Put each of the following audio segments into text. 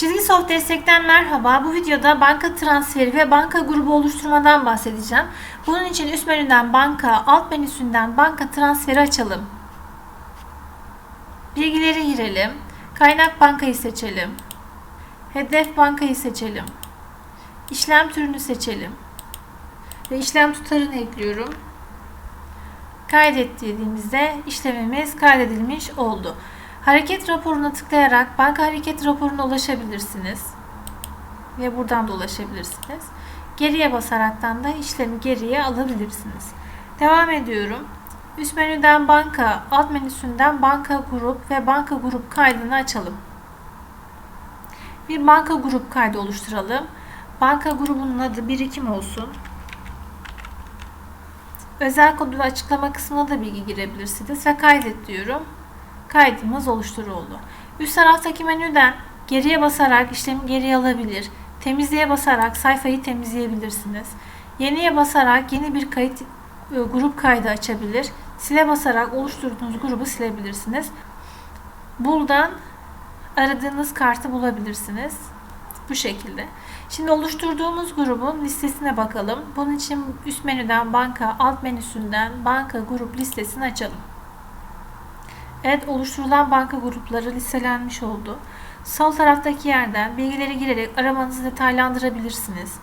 Çizgi Soft Destek'ten merhaba. Bu videoda banka transferi ve banka grubu oluşturmadan bahsedeceğim. Bunun için üst menüden banka, alt menüsünden banka transferi açalım. Bilgileri girelim. Kaynak bankayı seçelim. Hedef bankayı seçelim. İşlem türünü seçelim. Ve işlem tutarını ekliyorum. Kaydet dediğimizde işlemimiz kaydedilmiş oldu. Hareket raporuna tıklayarak banka hareket raporuna ulaşabilirsiniz. Ve buradan da ulaşabilirsiniz. Geriye basaraktan da işlemi geriye alabilirsiniz. Devam ediyorum. Üst menüden banka, alt menüsünden banka grup ve banka grup kaydını açalım. Bir banka grup kaydı oluşturalım. Banka grubunun adı birikim olsun. Özel kodu ve açıklama kısmına da bilgi girebilirsiniz ve kaydet diyorum. Kaydımız oluşturuldu. Üst taraftaki menüden geriye basarak işlemi geriye alabilir. Temizliğe basarak sayfayı temizleyebilirsiniz. Yeniye basarak yeni bir kayıt e, grup kaydı açabilir. Sile basarak oluşturduğunuz grubu silebilirsiniz. Buradan aradığınız kartı bulabilirsiniz. Bu şekilde. Şimdi oluşturduğumuz grubun listesine bakalım. Bunun için üst menüden banka, alt menüsünden banka grup listesini açalım. Evet oluşturulan banka grupları listelenmiş oldu. Sol taraftaki yerden bilgileri girerek aramanızı detaylandırabilirsiniz.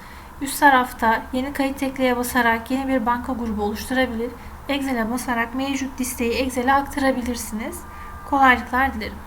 Üst tarafta yeni kayıt ekleye basarak yeni bir banka grubu oluşturabilir. Excel'e basarak mevcut listeyi Excel'e aktarabilirsiniz. Kolaylıklar dilerim.